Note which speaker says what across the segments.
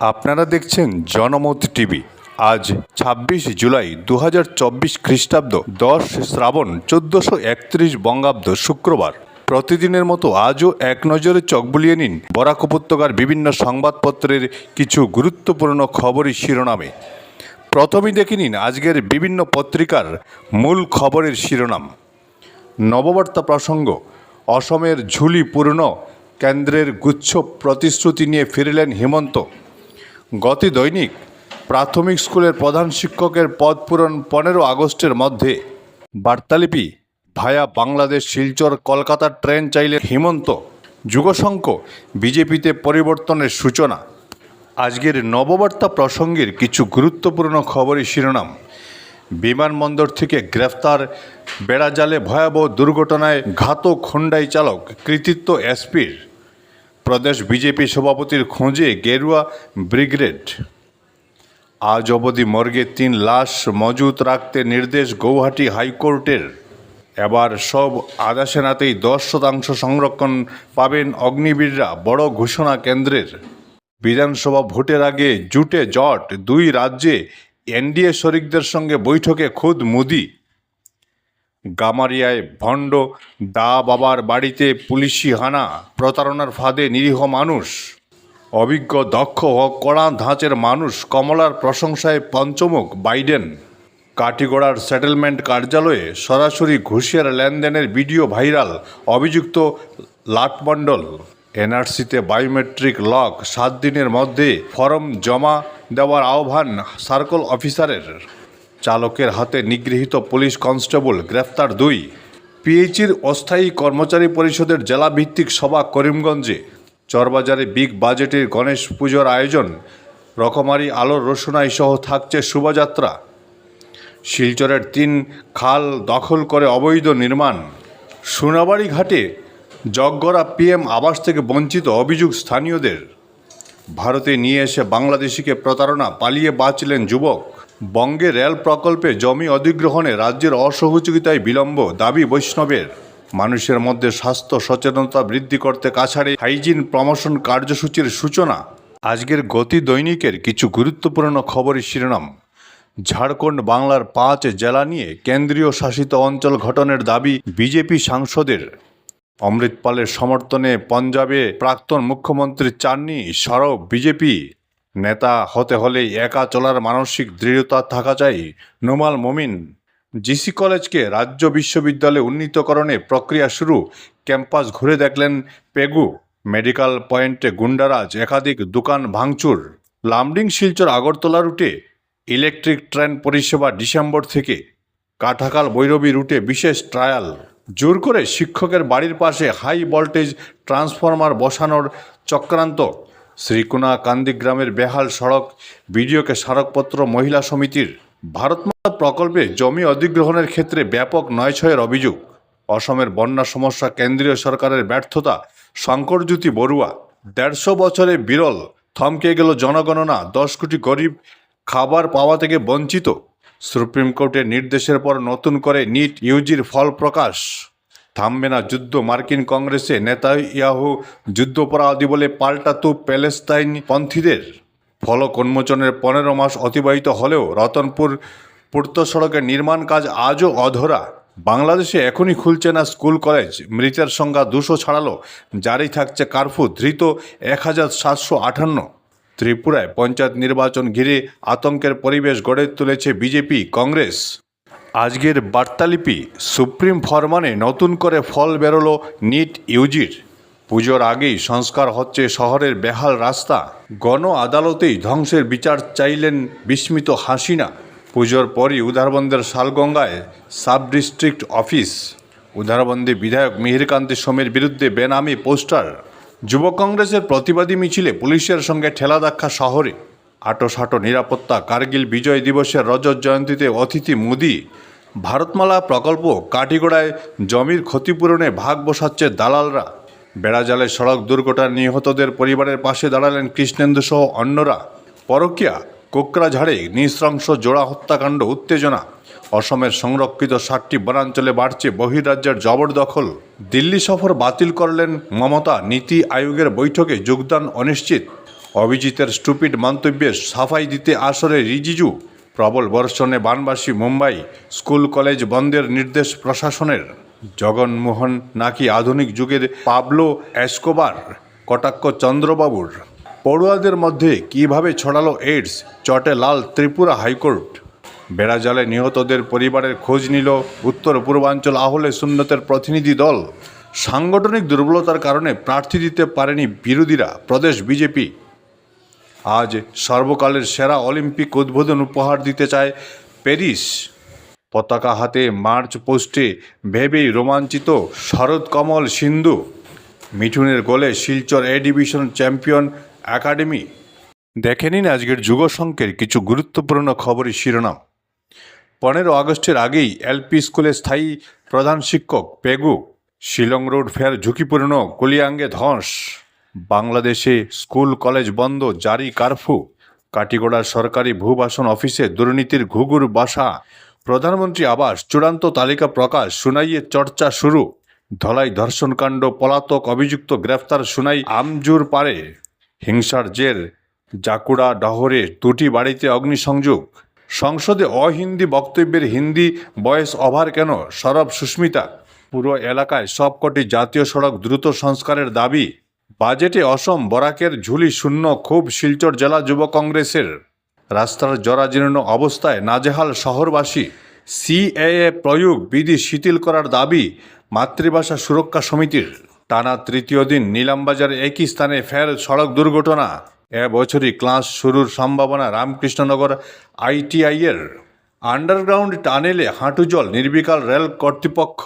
Speaker 1: আপনারা দেখছেন জনমত টিভি। আজ ছাব্বিশ জুলাই দু হাজার চব্বিশ খ্রিস্টাব্দ, দশ শ্রাবণ চোদ্দশো একত্রিশ বঙ্গাব্দ শুক্রবার। প্রতিদিনের মতো আজও এক নজরে চোখ বুলিয়ে নিন বরাক উপত্যকার বিভিন্ন সংবাদপত্রের কিছু গুরুত্বপূর্ণ খবরই শিরোনামে। প্রথমেই দেখে নিন আজকের বিভিন্ন পত্রিকার মূল খবরের শিরোনাম। নববার্তা প্রসঙ্গ, অসমের ঝুলি পূর্ণ, কেন্দ্রের গুচ্ছ প্রতিশ্রুতি নিয়ে ফিরলেন হেমন্ত। গতি দৈনিক, প্রাথমিক স্কুলের প্রধান শিক্ষকের পদ পূরণ পনেরো আগস্টের মধ্যে। বার্তালিপি, ভায়া বাংলাদেশ শিলচর কলকাতার ট্রেন চাইলে হিমন্ত, যুগশঙ্ক, বিজেপিতে পরিবর্তনের সূচনা। আজকের নববার্তা প্রসঙ্গের কিছু গুরুত্বপূর্ণ খবরের শিরোনাম। বিমানবন্দর থেকে গ্রেফতার বেড়াজালে ভয়াবহ দুর্ঘটনায় ঘাতক হোন্ডাই চালক, কৃতিত্ব এসপির। প্রদেশ বিজেপি সভাপতির খোঁজে গেরুয়া ব্রিগেড। আজ অবধি মর্গে তিন লাশ মজুত রাখতে নির্দেশ গৌহাটি হাইকোর্টের। এবার সব আধা সেনাতেই দশ শতাংশ সংরক্ষণ পাবেন অগ্নিবীররা, বড় ঘোষণা কেন্দ্রের। বিধানসভা ভোটের আগে জুটে জট, দুই রাজ্যে এনডিএ শরিকদের সঙ্গে বৈঠকে খুদ মোদি। গামারিয়ায় ভণ্ড দা বাবার বাড়িতে পুলিশি হানা, প্রতারণার ফাঁদে নিরীহ মানুষ, অভিজ্ঞ দক্ষ ও কড়া ধাঁচের মানুষ কমলার প্রশংসায় পঞ্চমুখ বাইডেন। কাটিগড়ার সেটেলমেন্ট কার্যালয়ে সরাসরি ঘুষিয়ার লেনদেনের ভিডিও ভাইরাল, অভিযুক্ত লাটমণ্ডল। এনআরসিতে বায়োমেট্রিক লক, সাত দিনের মধ্যে ফর্ম জমা দেওয়ার আহ্বান সার্কল অফিসারের। চালকের হাতে নিগৃহীত পুলিশ কনস্টেবল গ্রেফতার দুই। পিএইচির অস্থায়ী কর্মচারী পরিষদের জেলাভিত্তিক সভা করিমগঞ্জে। চরবাজারে বিগ বাজেটের গণেশ পুজোর আয়োজন। রকমারি আলোর রোশনাই সহ থাকছে শোভাযাত্রা। শিলচরের তিন খাল দখল করে অবৈধ নির্মাণ। সোনাবাড়ি ঘাটে জগগড়া পিএম আবাস থেকে বঞ্চিত অভিযোগ স্থানীয়দের। ভারতে নিয়ে এসে বাংলাদেশিকে প্রতারণা, পালিয়ে বাঁচলেন যুবক। বঙ্গে রেল প্রকল্পে জমি অধিগ্রহণে রাজ্যের অসহযোগিতায় বিলম্ব দাবি বৈষ্ণবের। মানুষের মধ্যে স্বাস্থ্য সচেতনতা বৃদ্ধি করতে কাছাড়ে হাইজিন প্রমোশন কার্যসূচির সূচনা। আজকের গতি দৈনিকের কিছু গুরুত্বপূর্ণ খবরের শিরোনাম। ঝাড়খণ্ড বাংলার পাঁচ জেলা নিয়ে কেন্দ্রীয় শাসিত অঞ্চল গঠনের দাবি বিজেপি সাংসদের। অমৃতপালের সমর্থনে পঞ্জাবে প্রাক্তন মুখ্যমন্ত্রী চাননি সরব বিজেপি। নেতা হতে হলে একা চলার মানসিক দৃঢ়তা থাকা চাই নোমাল মমিন। জিসি কলেজকে রাজ্য বিশ্ববিদ্যালয়ে উন্নীতকরণে প্রক্রিয়া শুরু। ক্যাম্পাস ঘুরে দেখলেন পেগু। মেডিকেল পয়েন্টে গুন্ডারাজ, একাধিক দোকান ভাঙচুর। লামডিং শিলচর আগরতলা রুটে ইলেকট্রিক ট্রেন পরিষেবা ডিসেম্বর থেকে। কাঠাকাল বৈরবী রুটে বিশেষ ট্রায়াল। জোর করে শিক্ষকের বাড়ির পাশে হাই ভোল্টেজ ট্রান্সফরমার বসানোর চক্রান্ত। শ্রীকুনা কান্দিগ্রামের বেহাল সড়ক বিডিওকে স্মারকপত্র মহিলা সমিতির ভারতমাতা প্রকল্পে জমি অধিগ্রহণের ক্ষেত্রে ব্যাপক নয়ছয়ের অভিযোগ। অসমের বন্যা সমস্যা কেন্দ্রীয় সরকারের ব্যর্থতা, শঙ্করজ্যোতি বড়ুয়া, দেড়শো বছরে বিরল, থমকে গেল জনগণনা, দশ কোটি গরিব খাবার পাওয়া থেকে বঞ্চিত। সুপ্রিম কোর্টের নির্দেশের পর নতুন করে নিট ইউজির ফল প্রকাশ। থামবে না যুদ্ধ। মার্কিন কংগ্রেসে নেতা ইয়াহু যুদ্ধপরাধী বলে পাল্টা তুপ প্যালেস্তাইন পন্থীদের। ফলক উন্মোচনের পনেরো মাস অতিবাহিত হলেও রতনপুর পূর্ত সড়কের নির্মাণ কাজ আজও অধরা। বাংলাদেশে এখনই খুলছে না স্কুল, কলেজ। মৃতের সংখ্যা দুশো ছাড়ালো। জারি থাকছে কারফু, ধৃত এক হাজার সাতশো আটান্ন ত্রিপুরায় পঞ্চায়েত নির্বাচন ঘিরে আতঙ্কের পরিবেশ গড়ে তুলেছে বিজেপি, কংগ্রেস। আজকের বার্তালিপি সুপ্রিম ফরমানে নতুন করে ফল বেরোলো নিট ইউজির। পুজোর আগেই সংস্কার হচ্ছে শহরের বেহাল রাস্তা। গণ আদালতেই ধ্বংসের বিচার চাইলেন বিস্মিত হাসিনা। পুজোর পরই উদারবন্দের শালগঙ্গায় সাব ডিস্ট্রিক্ট অফিস। উদারবন্দে বিধায়ক মিহিরকান্তি সোমের বিরুদ্ধে বেনামি পোস্টার। যুব কংগ্রেসের প্রতিবাদী মিছিলে পুলিশের সঙ্গে ঠেলা দেখা শহরে। আটোসাটো নিরাপত্তা কার্গিল বিজয় দিবসের রজত জয়ন্তীতে অতিথি মোদি ভারতমালা প্রকল্প কাটিগড়ায় জমির ক্ষতিপূরণে ভাগ বসাচ্ছে দালালরা। বেড়াজালে সড়ক দুর্ঘটনায় নিহতদের পরিবারের পাশে দাঁড়ালেন কৃষ্ণেন্দু সহ অন্যরা। পরকিয়া, কোকরাঝাড়ে নৃশংস জোড়া হত্যাকাণ্ড উত্তেজনা। অসমের সংরক্ষিত ষাটটি বনাঞ্চলে বাড়ছে বহিরাজ্যের জবরদখল। দিল্লি সফর বাতিল করলেন মমতা, নীতি আয়োগের বৈঠকে যোগদান অনিশ্চিত। অভিজিতের স্টুপিড মন্তব্যে সাফাই দিতে আসরে রিজিজু। প্রবল বর্ষণে বানবাসী মুম্বাই স্কুল কলেজ বন্ধের নির্দেশ প্রশাসনের। জগনমোহন নাকি আধুনিক যুগের পাবলো এসকোবার, কটাক্ষ চন্দ্রবাবুর। পড়ুয়াদের মধ্যে কীভাবে ছড়ালো এইডস চটে লাল ত্রিপুরা হাইকোর্ট। বেড়াজালে নিহতদের পরিবারের খোঁজ নিল উত্তর পূর্বাঞ্চল আহলে সুন্নতের প্রতিনিধি দল। সাংগঠনিক দুর্বলতার কারণে প্রার্থী দিতে পারেনি বিরোধীরা, প্রদেশ বিজেপি। আজ সর্বকালের সেরা অলিম্পিক উদ্বোধন উপহার দিতে চায় প্যারিস। পতাকা হাতে মার্চ পোস্টে ভেবেই রোমাঞ্চিত শরৎ কমল সিন্ধু। মিঠুনের গোলে Silchar A division champion academy. দেখে নিন আজকের যুগ সংকের কিছু গুরুত্বপূর্ণ খবরের শিরোনাম। পনেরো আগস্টের আগেই এলপি স্কুলে স্থায়ী প্রধান শিক্ষক পেগু। শিলং রোড ফের ঝুঁকিপূর্ণ, কলিয়াঙ্গে ধস। বাংলাদেশে স্কুল, কলেজ বন্ধ, জারি কারফু। কাটিগড়ার সরকারি ভূবাসন অফিসে দুর্নীতির ঘুঘুর বাসা। প্রধানমন্ত্রী আবাস, চূড়ান্ত তালিকা প্রকাশ, সুনাইয়ে চর্চা শুরু। ধলাই ধর্ষণকাণ্ড, পলাতক অভিযুক্ত গ্রেফতার শুনাই আমজুর পারে। হিংসার জের, জাকুড়া ডহরে, দুটি বাড়িতে অগ্নিসংযোগ। সংসদে অহিন্দি বক্তব্যের হিন্দি বয়স অভার কেন? সরব সুস্মিতা। পুরো এলাকায় সবকটি জাতীয় সড়ক দ্রুত সংস্কারের দাবি। বাজেটে অসম বরাকের ঝুলি শূন্য খুব শিলচর জেলা যুব কংগ্রেসের। রাস্তার জরাজীর্ণ অবস্থায় নাজেহাল শহরবাসী সিএএ প্রয়োগ বিধি শিথিল করার দাবি মাতৃভাষা সুরক্ষা সমিতির। টানা তৃতীয় দিন নিলামবাজার একই স্থানে ফের সড়ক দুর্ঘটনা। এ বছরই ক্লাস শুরুর সম্ভাবনা রামকৃষ্ণনগর আইটিআইয়ের। আন্ডারগ্রাউন্ড টানেলে হাঁটু জল নির্বিকাল রেল কর্তৃপক্ষ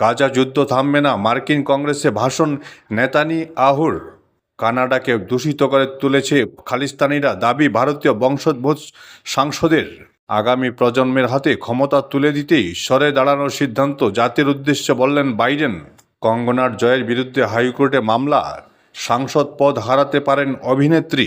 Speaker 1: গাজা যুদ্ধ থামবে না। মার্কিন কংগ্রেসে ভাষণ, নেতানি আহুর। কানাডাকে দূষিত করে তুলেছে খালিস্তানিরা দাবি ভারতীয় বংশোদ্ভূত সাংসদের। আগামী প্রজন্মের হাতে ক্ষমতা তুলে দিতেই সরে দাঁড়ানোর সিদ্ধান্ত জাতির উদ্দেশ্যে বললেন বাইডেন। কঙ্গনার জয়ের বিরুদ্ধে হাইকোর্টে মামলা, সাংসদ পদ হারাতে পারেন অভিনেত্রী।